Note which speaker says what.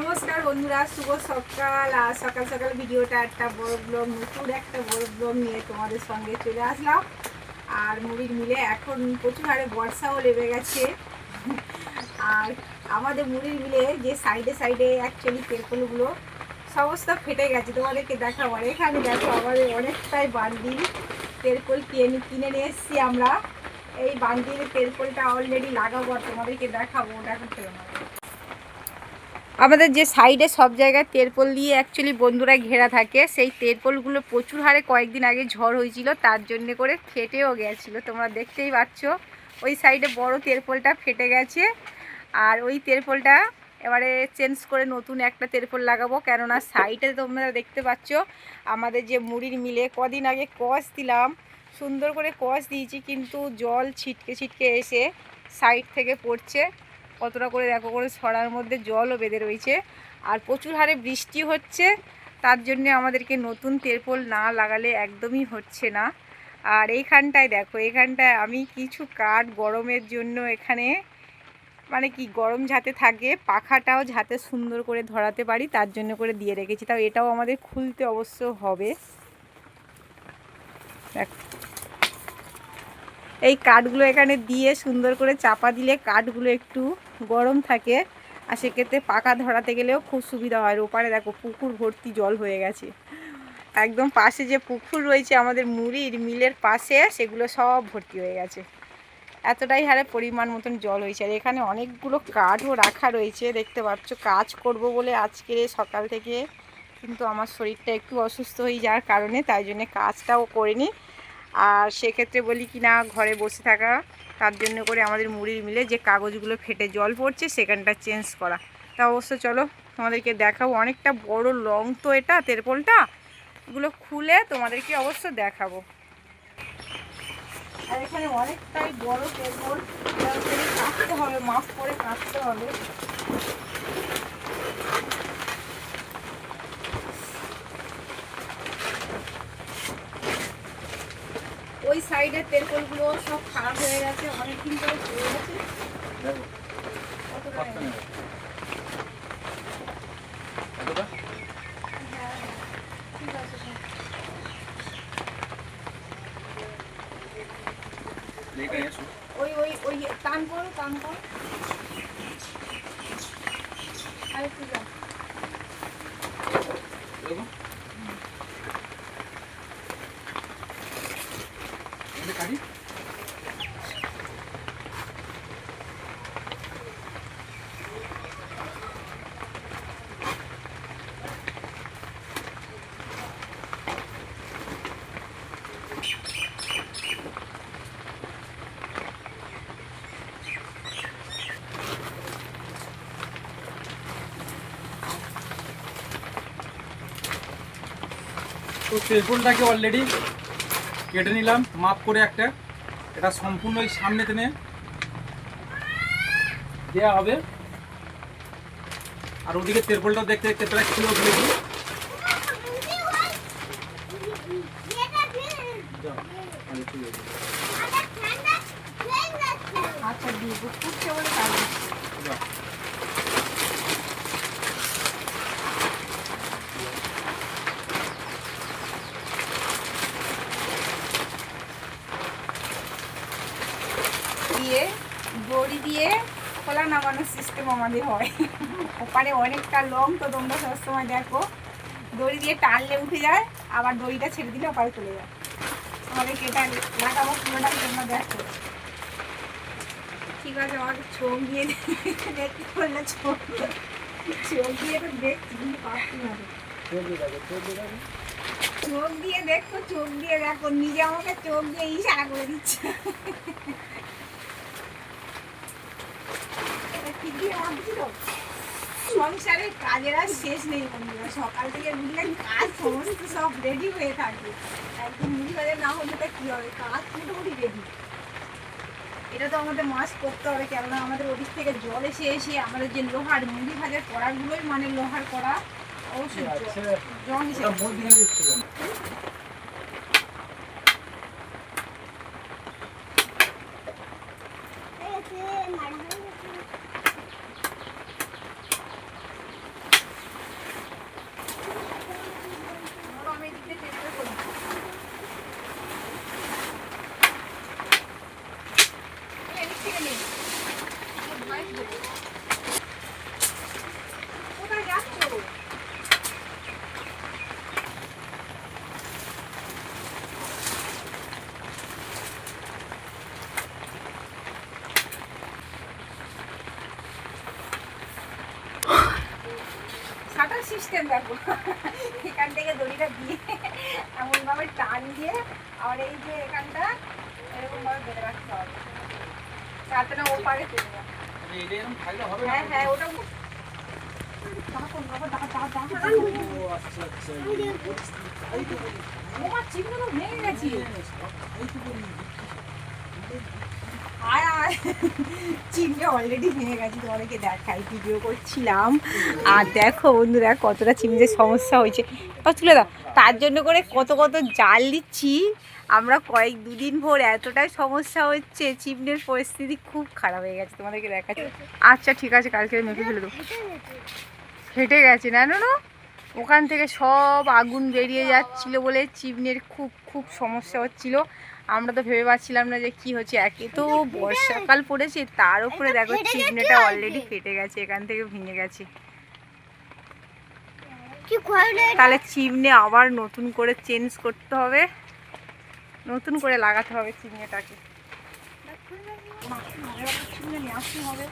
Speaker 1: নমস্কার বন্ধুরা, শুভ সকাল। আর সকাল সকাল ভিডিওটা একটা বড় ব্লগ নতুন একটা বড় ব্লগ নিয়ে তোমাদের সঙ্গে চলে আসলাম। আর মুড়ির মিলে এখন প্রচুর হারে বর্ষাও লেগে গেছে। আর আমাদের মুড়ির মিলে যে সাইডে সাইডে অ্যাকচুয়ালি তেরপলগুলো সমস্ত ফেটে গেছে, তোমাদেরকে দেখাবো। আর এখানে দেখো আমাদের অনেকটাই বান্ডিল তেরপল কিনে কিনে নিয়ে এসেছি আমরা। এই বান্ডিল তেরপলটা অলরেডি লাগাবো আর তোমাদেরকে দেখাবো, ওটা এখন ফেলে। আমাদের যে সাইডে সব জায়গায় তেরপল দিয়ে অ্যাকচুয়ালি বন্ধুরা ঘেরা থাকে, সেই তেরপলগুলো প্রচুর হারে কয়েকদিন আগে ঝড় হয়েছিল, তার জন্য করে ফেটেও গেছিল। তোমরা দেখতেই পাচ্ছ, ওই সাইডে বড় তেরপলটা ফেটে গেছে, আর ওই তেরপলটা এবারে চেঞ্জ করে নতুন একটা তেরপল লাগাবো, কেননা সাইডে তোমরা দেখতে পাচ্ছ, আমাদের যে মুড়ির মিলে কদিন আগে কস দিলাম, সুন্দর করে কস দিয়েছি, কিন্তু জল ছিটকে ছিটকে এসে সাইড থেকে পড়ছে। কতটা করে দেখো করে ছড়ার মধ্যে জলও বেঁধে রয়েছে। আর প্রচুর হারে বৃষ্টি হচ্ছে, তার জন্য আমাদেরকে নতুন তেরপল না লাগালে একদমই হচ্ছে না। আর এইখানটায় দেখো, এইখানটায় আমি কিছু কাঠ গরমের জন্য এখানে মানে কি গরম যাতে থাকে, পাখাটাও যাতে সুন্দর করে ধরাতে পারি, তার জন্য করে দিয়ে রেখেছি। তাও এটাও আমাদের খুলতে অবশ্য হবে। দেখ। এই কাঠগুলো এখানে দিয়ে সুন্দর করে চাপা দিলে কাঠগুলো একটু গরম থাকে আর সেক্ষেত্রে পাকা ধরাতে গেলেও খুব সুবিধা হয়। ওপারে দেখো পুকুর ভর্তি জল হয়ে গেছে। একদম পাশে যে পুকুর রয়েছে, আমাদের মুড়ির মিলের পাশে, সেগুলো সব ভর্তি হয়ে গেছে। এতটাই হারে পরিমাণ মতন জল হয়েছে। আর এখানে অনেকগুলো কাঠও রাখা রয়েছে, দেখতে পাচ্ছ। কাজ করব বলে আজকে সকাল থেকে, কিন্তু আমার শরীরটা একটু অসুস্থ হয়ে যাওয়ার কারণে, তাই জন্যে কাজটাও করিনি। আর সেক্ষেত্রে বলি কি না, ঘরে বসে থাকা, তার জন্য করে আমাদের মুড়ির মিলে যে কাগজগুলো ফেটে জল পড়ছে সেখানটা চেঞ্জ করা। তা অবশ্য চলো, তোমাদেরকে দেখাবো। অনেকটা বড় লং তো এটা, তেরপলটা। এগুলো খুলে তোমাদেরকে অবশ্য দেখাবো। আর এখানে অনেকটাই বড় তেরপল। কাটতে হবে, মাপ করে কাটতে হবে। ওই সাইডের তেরপলগুলো সব খারাপ হয়ে গেছে অনেকদিন ধরে পড়ে গেছে। ওই ওই ওই টান করো টান করো। আরেকটু যাও
Speaker 2: তো অলরেডি কেটে নিলাম, মাপ করে একটা। এটা সম্পূর্ণ ওই সামনে টেনে দেওয়া হবে। আর ওদিকে তেরপলটা দেখতে দেখতে প্রায় কিলো ফেলেছি
Speaker 1: আচ্ছা দিয়ে ফুটছে বলে তাই দিয়ে দড়ি দিয়ে খোলা নামানোর সিস্টেম আমাদের হয়। ওপারে অনেকটা লং তো তোমরা সবসময় দেখো দড়ি দিয়ে টানলে উঠে যায় আবার দড়িটা ছেড়ে দিলে ওপারে চলে যায়। আমাদেরকে এটা লাগাবো পুরোটাই তোমরা দেখো। ঠিক আছে আমাকে চোখ দিয়ে দেখতে করলে চোখ চোখ দিয়ে তো দেখছি কিন্তু পাচ্ছি না। চোখ দিয়ে দেখো চোখ দিয়ে দেখো নিজে আমাকে চোখ দিয়ে ইশারা করে দিচ্ছে এটা সংসারের কাজের আর শেষ নেই বন্ধুরা। সকাল থেকে বুঝলেন কাজ সমস্ত সব রেডি হয়ে থাকে। একদম মুড়ি ভাজা না হলে তো কি হবে? কাজ মোটামুটি রেডি এটা তো আমাদের মাছ করতে হবে কেননা আমাদের ওদিক থেকে জল এসে এসে আমাদের যে লোহার মুড়ি ভাজার কড়াগুলোই মানে লোহার কড়া অবশ্যই জ- জং এসে সিস্টেম দেখো এখান থেকে দড়িটা দিয়ে এমনভাবে টান দিয়ে আর এই যে এখানটা এরকমভাবে বেঁধে রাখতে হবে যাতে না ওপারে চলে যায়
Speaker 2: এটা এরকম থাকলে হবে না
Speaker 1: হ্যাঁ হ্যাঁ ওটা।
Speaker 2: ও আচ্ছা আচ্ছা
Speaker 1: ওমা, চিপগুলো ভেঙে গেছে। চিমড়ে অলরেডি ভেঙে গেছে, তোমাদেরকে দেখাই ভিডিও করছিলাম। আর দেখো বন্ধুরা, কতটা চিমড়ের সমস্যা হয়েছে। তুলে দাও, তার জন্য করে কত কত জাল দিচ্ছি। আমরা কয়েক দুদিন ভোর এতটাই সমস্যা হচ্ছে চিমড়ের পরিস্থিতি খুব খারাপ হয়ে গেছে, তোমাদেরকে দেখাচ্ছি। আচ্ছা ঠিক আছে, কালকে মেপে ফেলে দেবো। ফেটে গেছে না না। ওখান থেকে সব আগুন বেরিয়ে যাচ্ছিল বলে চিমনের খুব খুব সমস্যা হচ্ছিল। আমরা তো ভেবে পাচ্ছিলাম না যে কি হচ্ছে। একে তো বর্ষাকাল পড়েছে তার উপরে দেখো চিমনেটা অলরেডি ফেটে গেছে এখান থেকে ভেঙে গেছে। তাহলে চিমনে আবার নতুন করে চেঞ্জ করতে হবে। নতুন করে লাগাতে হবে চিমনেটাকে। হবে।